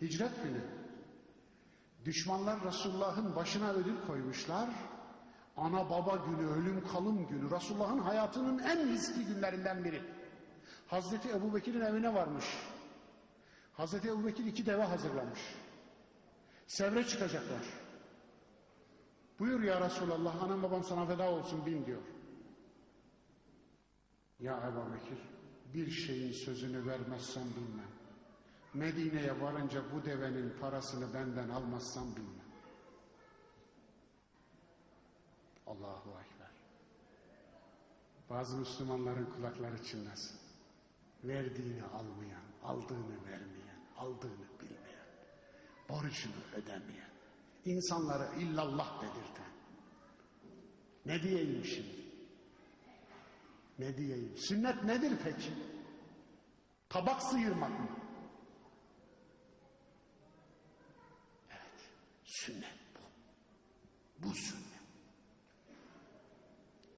Hicret günü. Düşmanlar Resulullah'ın başına ödül koymuşlar. Ana baba günü, ölüm kalım günü. Resulullah'ın hayatının en riskli günlerinden biri. Hazreti Ebu Bekir'in evine varmış. Hazreti Ebu Bekir iki deve hazırlamış. Sevre çıkacaklar. Buyur ya Resulallah anam babam sana feda olsun bin diyor. Ya Ebu Bekir bir şeyin sözünü vermezsem bilmem. Medine'ye varınca bu devenin parasını benden almazsam bilmem. Allahu Ekber. Bazı Müslümanların kulakları çınlasın. Verdiğini almayan, aldığını vermeyen, aldığını bilmeyen, borcunu ödemeyen, insanlara illallah dedirten. Ne diyeyim şimdi? Ne diyeyim? Sünnet nedir peki? Tabak sıyırmak mı? Sünnet bu. Bu sünnet.